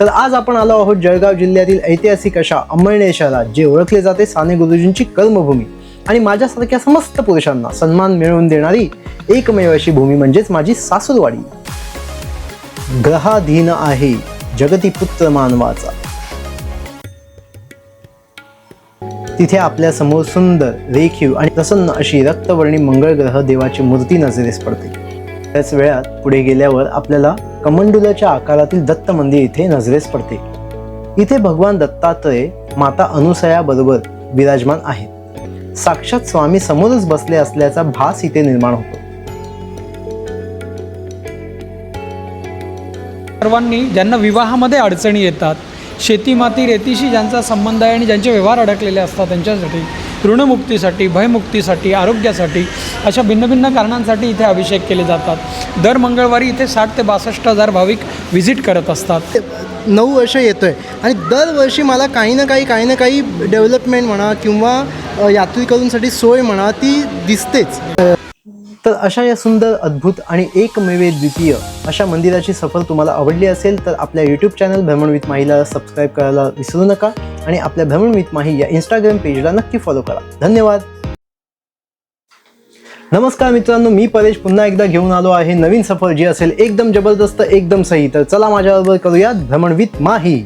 तर आज आपण आलो आहोत जळगाव जिल्ह्यातील ऐतिहासिक अशा अंमळनेर शहरात जे ओळखले जाते साने गुरुजींची कर्मभूमी आणि माझ्यासारख्या समस्त पुरुषांना सन्मान मिळवून देणारी एकमेव अशी भूमी म्हणजेच माझी सासूरवाडी. ग्रहाधीन आहे जगती पुत्र मानवाचा. तिथे आपल्यासमोर सुंदर रेखीव आणि प्रसन्न अशी रक्तवर्णी मंगळ ग्रह देवाची मूर्ती नजरेस पडते. त्याच वेळात पुढे गेल्यावर आपल्याला कमंडुलाच्या आकारातील दत्त मंदिर इथे नजरेस पडते. इथे भगवान दत्तात्रय माता अनुसया बरोबर विराजमान आहेत. साक्षात स्वामी समोरच बसले असल्याचा भास इथे निर्माण होतो. सर्वांनी ज्यांना विवाहामध्ये अडचणी येतात शेती माती रेतीशी ज्यांचा संबंध आहे आणि ज्यांचे व्यवहार अडकलेले असतात त्यांच्यासाठी ऋणमुक्तीसाठी भयमुक्तीसाठी आरोग्यासाठी अशा भिन्न भिन्न कारणांसाठी इथे अभिषेक केले जातात. दर मंगळवारी इथे साठ ते बासष्ट हजार भाविक व्हिजिट करत असतात. नऊ वर्ष येतोय. आणि दरवर्षी मला काही ना काही काही ना काही डेव्हलपमेंट म्हणा किंवा अ, यात्रेकरूंसाठी सोय म्हणा ती दिसतेच. तर अशा या सुंदर अद्भुत आणि एकमेवे द्वितीय अशा मंदिराची सफर तुम्हाला आवडली असेल तर आपल्या यूट्यूब चॅनल भ्रमण विथ माहीला सबस्क्राईब करायला विसरू नका आणि आपल्या भ्रमण विथ माही या इंस्टाग्राम पेजला नक्की फॉलो करा. धन्यवाद! नमस्कार मित्रांनो मी परेश पुन्हा एकदा घेऊन आलो आहे नवीन सफर जी असेल एकदम जबरदस्त एकदम सही. तर चला माझ्याबरोबर करूयात भ्रमण विथ माही.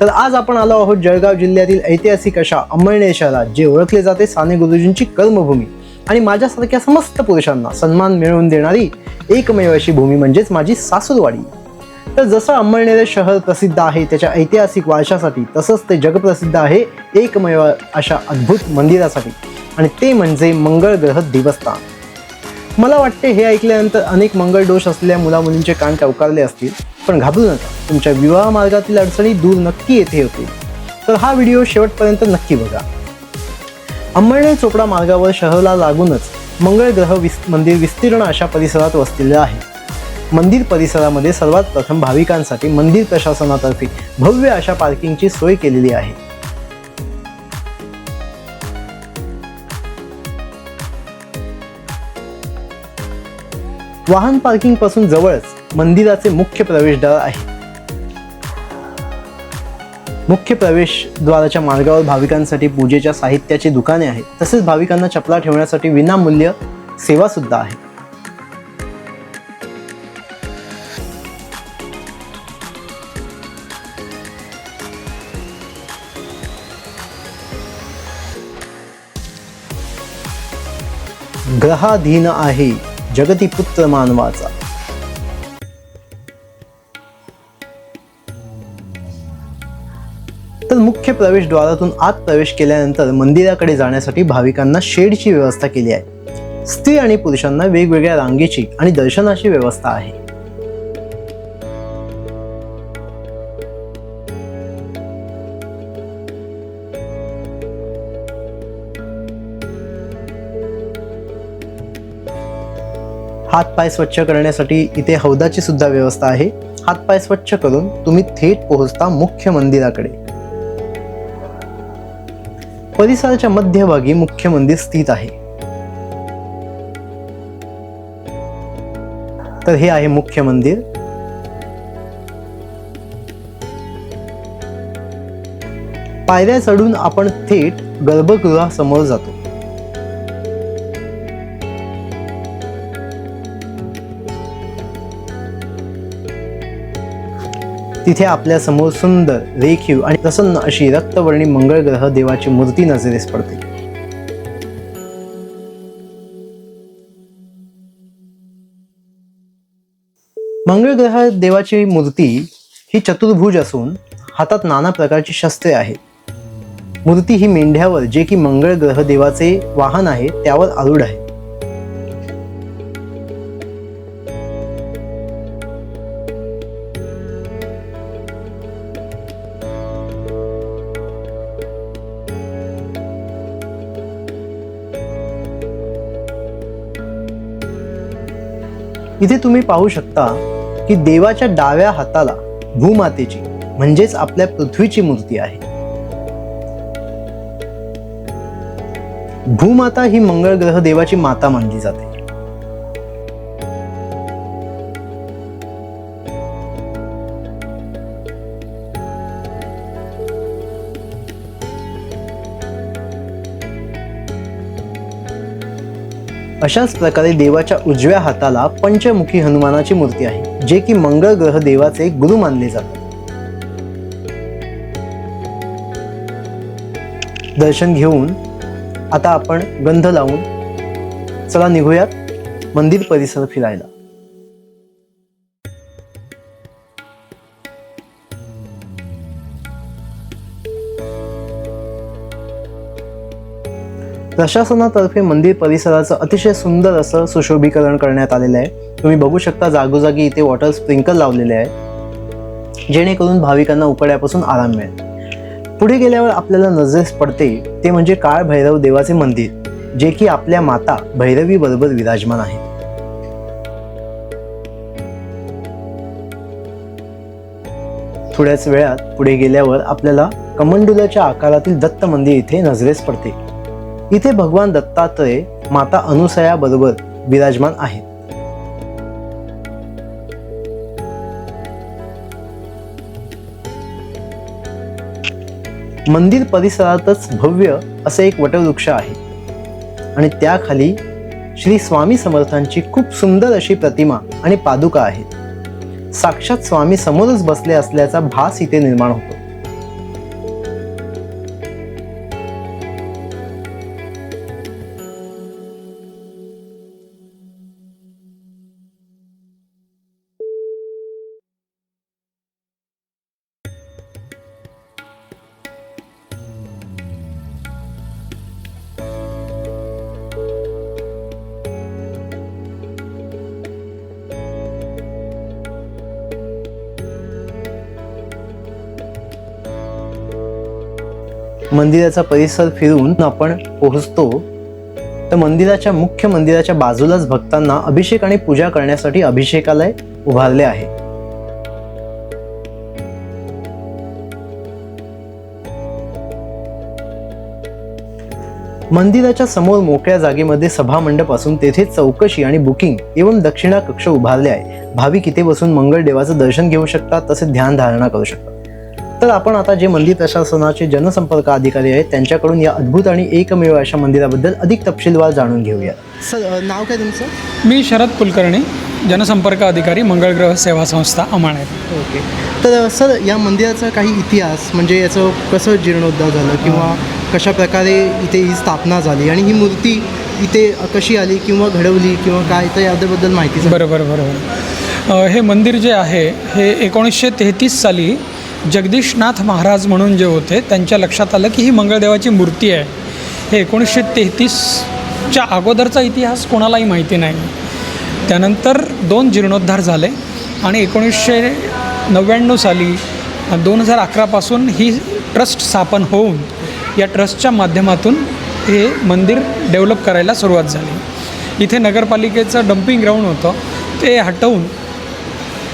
तर आज आपण आलो आहोत जळगाव जिल्ह्यातील ऐतिहासिक अशा अंमळनेर शहरात जे ओळखले जाते साने गुरुजींची कर्मभूमी. आणि माझ्यासारख्या समस्त पुरुषांना सन्मान मिळवून देणारी एकमेव अशी भूमी म्हणजेच माझी सासूरवाडी. तर जसं अंमळनेर शहर प्रसिद्ध आहे त्याच्या ऐतिहासिक वारशासाठी तसंच ते जगप्रसिद्ध आहे एकमेव अशा अद्भुत मंदिरासाठी. आणि ते म्हणजे मंगळ ग्रह देवस्थान. मला वाटते हे ऐकल्यानंतर अनेक मंगळ दोष असलेल्या मुलामुलींचे कान टवकारले असतील पण घाबरू नका तुमच्या विवाह मार्गातील अडचणी दूर नक्की येथे होतील. तर हा व्हिडिओ शेवटपर्यंत नक्की बघा. अंमळनेर चोपडा मार्गावर शहराला लागूनच मंगळ ग्रह विस मंदिर विस्तीर्ण अशा परिसरात वसलेलं आहे. मंदिर परिसरामध्ये सर्वात प्रथम भाविकांसाठी मंदिर प्रशासनातर्फे भव्य अशा पार्किंगची सोय केलेली आहे. वाहन पार्किंगपासून जवळच मंदिराचे मुख्य प्रवेशद्वार आहे. मुख्य प्रवेशद्वाराच्या मार्गावर भाविकांसाठी पूजेच्या साहित्याची दुकाने आहेत. तसेच भाविकांना चपला ठेवण्यासाठी विनामूल्य सेवा सुद्धा आहे. ग्रहाधीन आहे जगती पुत्र मानवाचा. तर मुख्य प्रवेशद्वारातून आत प्रवेश केल्यानंतर मंदिराकडे जाण्यासाठी भाविकांना शेडची व्यवस्था केली आहे. स्त्री आणि पुरुषांना वेगवेगळ्या रांगेची आणि दर्शनाची व्यवस्था आहे. हातपाय स्वच्छ करण्यासाठी इथे हौदाची सुद्धा व्यवस्था आहे. हातपाय स्वच्छ करून तुम्ही थेट पोहोचता मुख्य मंदिराकडे. परिसराच्या मध्यभागी मुख्य मंदिर स्थित आहे. तर हे आहे मुख्य मंदिर. पायऱ्या चढून आपण थेट गर्भगृहासमोर जातो. तिथे आपल्यासमोर सुंदर रेखीव आणि प्रसन्न अशी रक्तवर्णी मंगळ ग्रह देवाची मूर्ती नजरेस पडते. मंगळ ग्रह देवाची मूर्ती ही चतुर्भुज असून हातात नाना प्रकारची शस्त्रे आहेत. मूर्ती ही मेंढ्यावर जे की मंगळ ग्रह देवाचे वाहन आहे त्यावर आरूढ आहे. इथे तुम्ही पाहू शकता की देवाच्या डाव्या हाताला भूमातेची म्हणजेच आपल्या पृथ्वीची मूर्ती आहे. भूमाता ही मंगळ ग्रह देवाची माता मानली जाते. अशाच प्रकारे देवाच्या उजव्या हाताला पंचमुखी हनुमानाची मूर्ती आहे जे की मंगळ ग्रह देवाचे गुरु मानले जातात. दर्शन घेऊन आता आपण गंध लावून चला निघूयात मंदिर परिसर फिरायला. प्रशासनातर्फे मंदिर परिसराचं अतिशय सुंदर असं सुशोभीकरण करण्यात आलेलं आहे. तुम्ही बघू शकता जागोजागी इथे वॉटर स्प्रिंकल लावलेले आहे. जेणेकरून भाविकांना उकड्यापासून आराम मिळेल. पुढे गेल्यावर आपल्याला नजरेस पडते ते म्हणजे काळ भैरव देवाचे मंदिर जे की आपल्या माता भैरवी बरोबर विराजमान आहे. थोड्याच वेळात पुढे गेल्यावर आपल्याला कमंडुलाच्या आकारातील दत्त मंदिर इथे नजरेस पडते. इथे भगवान दत्तात्रय माता अनुसया बरोबर विराजमान आहेत. मंदिर परिसरातच भव्य असे एक वटवृक्ष आहे. आणि त्याखाली श्री स्वामी समर्थांची खूप सुंदर अशी प्रतिमा आणि पादुका आहेत. साक्षात स्वामी समोरच बसले असल्याचा भास इथे निर्माण होतो. मंदिराचा परिसर फिरून आपण पोहोचतो. तर मंदिराच्या मुख्य मंदिराच्या बाजूलाच भक्तांना अभिषेक आणि पूजा करण्यासाठी अभिषेकालय उभारले आहे. मंदिराच्या समोर मोकळ्या जागेमध्ये सभा मंडप असून तेथे चौकशी आणि बुकिंग एवं दक्षिणा कक्ष उभारले आहे. भाविक इथे बसून मंगळ देवाचं दर्शन घेऊ शकतात तसेच ध्यान धारणा करू शकतात. तर आपण आता जे मंदिर प्रशासनाचे जनसंपर्क अधिकारी आहेत त्यांच्याकडून या अद्भुत आणि एकमेव अशा मंदिराबद्दल अधिक तपशीलवार जाणून घेऊया. सर नाव काय तुमचं? मी शरद कुलकर्णी जनसंपर्क अधिकारी मंगळग्रह सेवा संस्था अमाणत ओके. तर सर या मंदिराचा काही इतिहास म्हणजे याचं कसं जीर्णोद्धार झालं किंवा कशा प्रकारे इथे ही स्थापना झाली आणि ही मूर्ती इथे कशी आली किंवा घडवली किंवा काय तर याबद्दल माहिती. बरोबर बरोबर. हे मंदिर जे आहे हे एकोणीसशे तेहतीस साली जगदीशनाथ महाराज म्हणून जे होते त्यांच्या लक्षात आलं की ही मंगळदेवाची मूर्ती आहे. हे एकोणीसशे तेहतीसच्या अगोदरचा इतिहास कोणालाही माहिती नाही. त्यानंतर दोन जीर्णोद्धार झाले आणि एकोणीसशे नव्याण्णव साली दोन हजार अकरापासून ही ट्रस्ट स्थापन होऊन या ट्रस्टच्या माध्यमातून हे मंदिर डेव्हलप करायला सुरुवात झाली. इथे नगरपालिकेचं डम्पिंग ग्राउंड होतं ते हटवून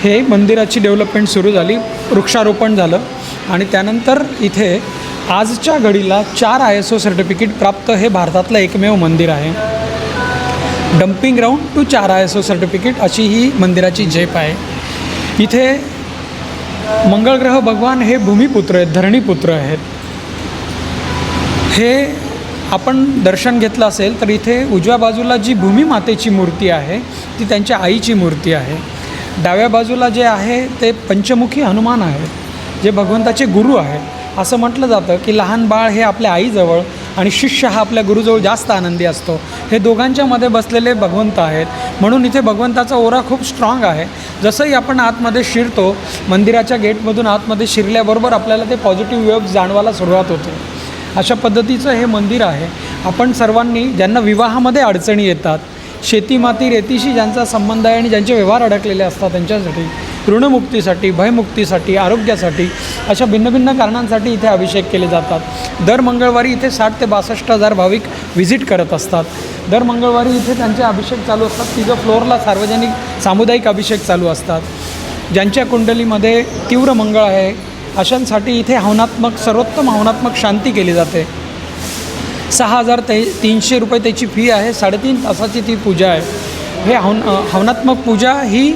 हे मंदिराची डेव्हलपमेंट सुरू झाली. वृक्षारोपण झालं आणि त्यानंतर इथे आजच्या घडीला चार आय एस ओ सर्टिफिकेट प्राप्त हे भारतातलं एकमेव मंदिर आहे. डम्पिंग ग्राउंड टू चार आय एस ओ सर्टिफिकेट अशी ही मंदिराची झेप आहे. इथे मंगळग्रह भगवान हे भूमिपुत्र आहेत धरणीपुत्र आहेत. हे आपण दर्शन घेतलं असेल तर इथे उजव्या बाजूला जी भूमिमातेची मूर्ती आहे ती त्यांच्या आईची मूर्ती आहे. डाव्या बाजूला जे आहे ते पंचमुखी हनुमान आहेत जे भगवंताचे गुरु आहेत. असं म्हटलं जातं की लहान बाळ हे आपल्या आईजवळ आणि शिष्य हा आपल्या गुरुजवळ जास्त आनंदी असतो. हे दोघांच्या मध्ये बसलेले भगवंत आहेत. म्हणून इथे भगवंताचा ओरा खूप स्ट्रॉंग आहे. जसंही आपण आतमध्ये शिरतो मंदिराच्या गेटमधून आतमध्ये शिरल्याबरोबर आपल्याला ते पॉझिटिव्ह वेव्ह जाणवायला सुरुवात होते. अशा पद्धतीचं हे मंदिर आहे. आपण सर्वांनी ज्यांना विवाहामध्ये अडचणी येतात शेती माती रेतीशी ज्यांचा संबंध आहे आणि ज्यांचे व्यवहार अडकलेले असतात त्यांच्यासाठी ऋणमुक्तीसाठी भयमुक्तीसाठी आरोग्यासाठी अशा भिन्न भिन्न कारणांसाठी इथे अभिषेक केले जातात. दर मंगळवारी इथे साठ ते बासष्ट हजार भाविक व्हिजिट करत असतात. दर मंगळवारी इथे त्यांचे अभिषेक चालू असतात. तिथं फ्लोअरला सार्वजनिक सामुदायिक अभिषेक चालू असतात. ज्यांच्या कुंडलीमध्ये तीव्र मंगळ आहे अशांसाठी इथे हवनात्मक सर्वोत्तम हवनात्मक शांती केली जाते. सहा हजार ते तीनशे रुपये त्याची फी आहे. साडेतीन तासाची ती पूजा आहे. हे हवन हवनात्मक पूजा ही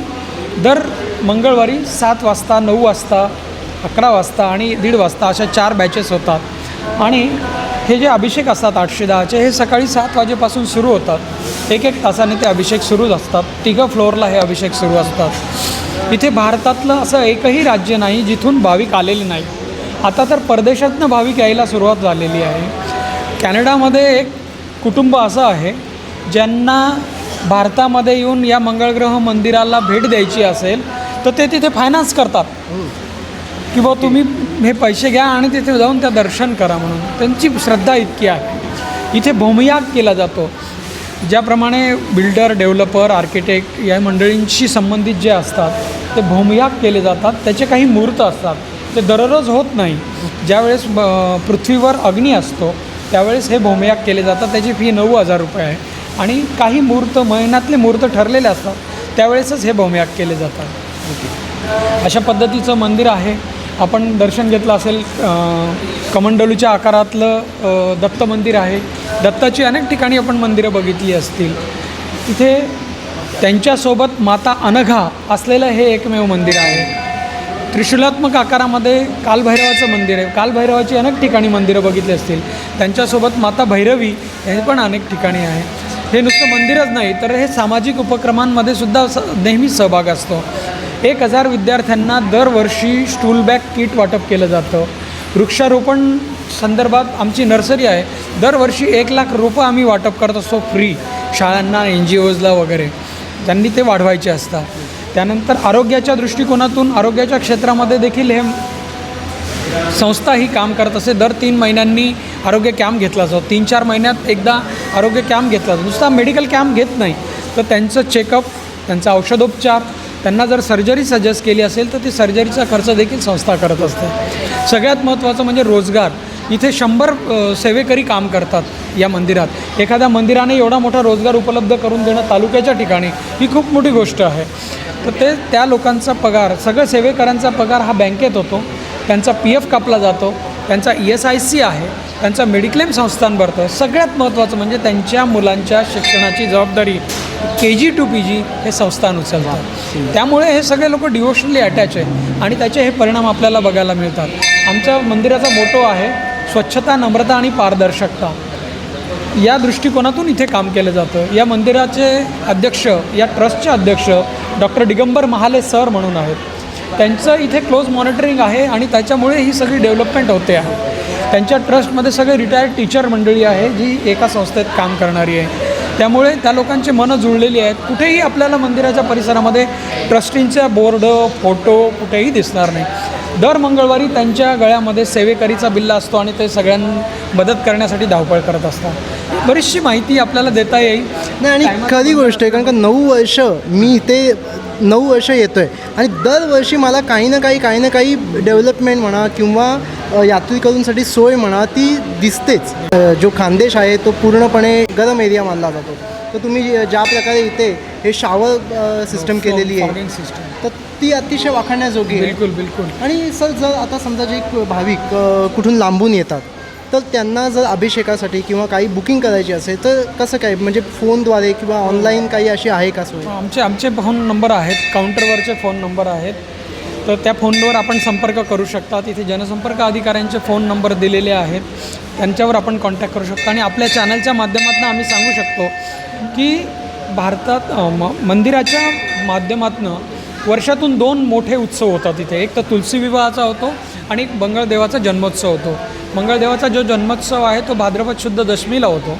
दर मंगळवारी सात वाजता नऊ वाजता अकरा वाजता आणि दीड वाजता अशा चार बॅचेस होतात. आणि हे जे अभिषेक असतात आठशे दहाचे हे सकाळी सात वाजेपासून सुरू होतात. एक एक तासाने ते अभिषेक सुरूच असतात. तिघं फ्लोअरला हे अभिषेक सुरू असतात. इथे भारतातलं असं एकही राज्य नाही जिथून भाविक आलेले नाही आता तर परदेशातनं भाविक यायला सुरुवात झालेली आहे. कॅनडामध्ये एक कुटुंब असं आहे ज्यांना भारतामध्ये येऊन या मंगळग्रह मंदिराला भेट द्यायची असेल तर ते तिथे फायनान्स करतात. की बुवा तुम्ही हे पैसे घ्या आणि तिथे जाऊन त्या दर्शन करा म्हणून. त्यांची श्रद्धा इतकी आहे. इथे भूमियाग केला जातो. ज्याप्रमाणे बिल्डर डेव्हलपर आर्किटेक्ट या मंडळींशी संबंधित जे असतात ते भूमियाग केले जातात. त्याचे काही मुहूर्त असतात. ते दररोज होत नाही. ज्यावेळेस ब- पृथ्वीवर अग्नी असतो त्यावेळेस हे भूमियाग केले जातात. त्याची फी नऊ हजार रुपये आहे. आणि काही मुहूर्त महिन्यातले मुहूर्त ठरलेले असतात. त्यावेळेसच हे भूमियाग केले जातात. अशा पद्धतीचं मंदिर आहे. आपण दर्शन घेतलं असेल कमंडलूच्या आकारातलं दत्त मंदिर आहे. दत्ताची अनेक ठिकाणी आपण मंदिरं बघितली असतील. तिथे त्यांच्यासोबत माता अनघा असलेलं हे एकमेव मंदिर आहे. त्रिशूलात्मक आकारामध्ये कालभैरवाचं मंदिर आहे. कालभैरवाची अनेक ठिकाणी मंदिरं बघितली असतील. त्यांच्यासोबत माता भैरवी हे पण अनेक ठिकाणी आहे. हे नुसतं मंदिरच नाही तर हे सामाजिक उपक्रमांमध्ये सुद्धा स नेहमी सहभाग असतो. एक हजार विद्यार्थ्यांना दरवर्षी स्टूल बॅग किट वाटप केलं जातं. वृक्षारोपण संदर्भात आमची नर्सरी आहे. दरवर्षी एक लाख रोपं आम्ही वाटप करत असतो फ्री शाळांना एन जी ओजला वगैरे. त्यांनी ते वाढवायचे असतात. त्यानंतर आरोग्याच्या दृष्टिकोनातून आरोग्याच्या क्षेत्रामध्ये देखील हे संस्था ही काम करत असे दर तीन महिन्यांनी आरोग्य कॅम्प घेतला जातो. तीन चार महिन्यात एकदा आरोग्य कॅम्प घेतला जातो. नुसता मेडिकल कॅम्प घेत नाही. तर त्यांचं चेकअप त्यांचा औषधोपचार त्यांना जर सर्जरी सजेस्ट केली असेल तर ती सर्जरीचा खर्च देखील संस्था करत असते. सगळ्यात महत्त्वाचं म्हणजे रोजगार. इथे शंभर सेवेकरी काम करतात या मंदिरात. एखाद्या मंदिराने एवढा मोठा रोजगार उपलब्ध करून देणं तालुक्याच्या ठिकाणी ही खूप मोठी गोष्ट आहे. तर ते त्या लोकांचा पगार सगळं सेवेकऱ्यांचा पगार हा बँकेत होतो. त्यांचा पी एफ कापला जातो. त्यांचा ई एस आय सी आहे. त्यांचा मेडिक्लेम संस्थान भरतं. सगळ्यात महत्त्वाचं म्हणजे त्यांच्या मुलांच्या शिक्षणाची जबाबदारी के जी टू पी जी हे संस्थान उचलतात त्यामुळे हे सगळे लोक डिवोशनली अटॅच आहे आणि त्याचे हे परिणाम आपल्याला बघायला मिळतात. आमच्या मंदिराचा मोटो आहे. स्वच्छता नम्रता आणि पारदर्शकता. या दृष्टिकोनातून इथे काम केलं जातं. या मंदिराचे अध्यक्ष या ट्रस्टचे अध्यक्ष डॉक्टर दिगंबर महाले सर म्हणून आहेत. त्यांचं इथे क्लोज मॉनिटरिंग आहे आणि त्याच्यामुळे ही सगळी डेव्हलपमेंट होते आहे. त्यांच्या ट्रस्टमध्ये सगळे रिटायर्ड टीचर मंडळी आहे जी एका संस्थेत काम करणारी आहे. त्यामुळे त्या लोकांची मनं जुळलेली आहेत. कुठेही आपल्याला मंदिराच्या परिसरामध्ये ट्रस्टींचा बोर्ड फोटो कुठेही दिसणार नाही. दर मंगळवारी त्यांच्या गळ्यामध्ये सेवेकरीचा बिल्ला असतो आणि ते सगळ्यांना मदत करण्यासाठी धावपळ करत असतात. बरीचशी माहिती आपल्याला देता येईल. नाही आणि खरी गोष्ट आहे कारण का नऊ वर्ष मी इथे नऊ वर्ष येतो आहे आणि दरवर्षी मला काही ना काही काही ना काही डेव्हलपमेंट म्हणा किंवा यात्रेकरूंसाठी सोय म्हणा ती दिसतेच. जो खानदेश आहे तो पूर्णपणे गरम एरिया मानला जातो. तर तुम्ही ज्या प्रकारे इथे हे शावर सिस्टम केलेली आहे. सिस्टम तर ती अतिशय वाखाणण्याजोगी आहे. बिलकुल बिलकुल. आणि सर जर आता समजा जे भाविक कुठून लांबून येतात तर त्यांना जर अभिषेकासाठी किंवा काही बुकिंग करायची असेल तर कसं काय? म्हणजे फोनद्वारे किंवा ऑनलाईन काही अशी आहे का सोय? आमचे आमचे फोन नंबर आहेत. काउंटरवरचे फोन नंबर आहेत. तर त्या फोनवर आपण संपर्क करू शकता तिथे जनसंपर्क अधिकाऱ्यांचे फोन नंबर दिलेले आहेत. त्यांच्यावर आपण कॉन्टॅक्ट करू शकतो. आणि आपल्या चॅनलच्या माध्यमातून आम्ही सांगू शकतो की भारतात म मंदिराच्या माध्यमातून वर्षातून दोन मोठे उत्सव होतात इथे. एक तर तुलसी विवाहाचा होतो आणि एक मंगळदेवाचा जन्मोत्सव होतो. मंगळदेवाचा जो जन्मोत्सव आहे तो भाद्रपद शुद्ध दशमीला होतो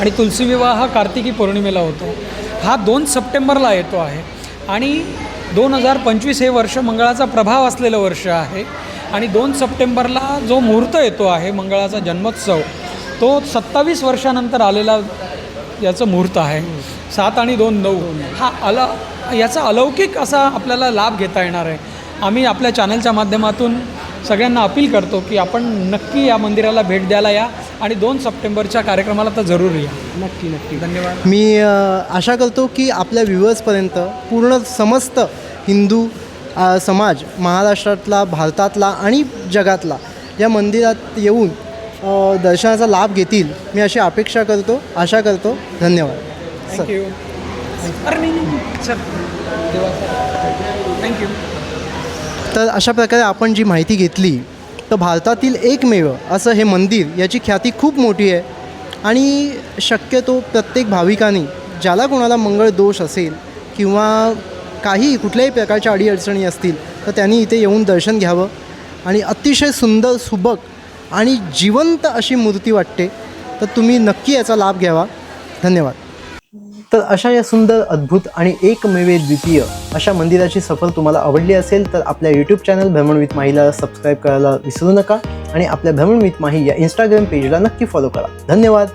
आणि तुलसी विवाह हा कार्तिकी पौर्णिमेला होतो. हा दोन सप्टेंबरला येतो आहे आणि दोन हजार पंचवीस हे वर्ष मंगळाचा प्रभाव असलेलं वर्ष आहे आणि दोन सप्टेंबरला जो मुहूर्त येतो आहे मंगळाचा जन्मोत्सव तो सत्तावीस वर्षानंतर आलेला याचं मुहूर्त आहे. सात आणि दोन नऊ. हा अल याचा अलौकिक असा आपल्याला लाभ घेता येणार आहे. आम्ही आपल्या चॅनलच्या माध्यमातून सगळ्यांना अपील करतो की आपण नक्की या मंदिराला भेट द्यायला या आणि दोन सप्टेंबरच्या कार्यक्रमाला तर जरूर या. नक्की नक्की. धन्यवाद. मी आशा करतो की आपल्या व्ह्युअर्सपर्यंत पूर्ण समस्त हिंदू समाज महाराष्ट्रातला भारतातला आणि जगातला या मंदिरात येऊन दर्शनाचा लाभ घेतील. मी अशी अपेक्षा करतो आशा करतो. धन्यवाद. थँक्यू थँक्यू तर अशा प्रकारे आपण जी माहिती घेतली तर भारतातील एकमेव असं हे मंदिर याची ख्याती खूप मोठी आहे. आणि शक्यतो प्रत्येक भाविकांनी ज्याला कोणाला मंगळ दोष असेल किंवा काही कुठल्याही प्रकारच्या अडीअडचणी असतील तर त्यांनी इथे येऊन दर्शन घ्यावं. आणि अतिशय सुंदर सुबक आणि जिवंत अशी मूर्ती वाटते तर तुम्ही नक्की याचा लाभ घ्यावा. धन्यवाद. तर अशा या सुंदर अद्भुत आणि एकमेवे द्वितीय अशा मंदिराची सफर तुम्हाला आवडली असेल तर आपल्या यूट्यूब चॅनल भ्रमण विथ माहीला सबस्क्राईब करायला विसरू नका आणि आपल्या भ्रमण विथ माही या इंस्टाग्राम पेजला नक्की फॉलो करा. धन्यवाद.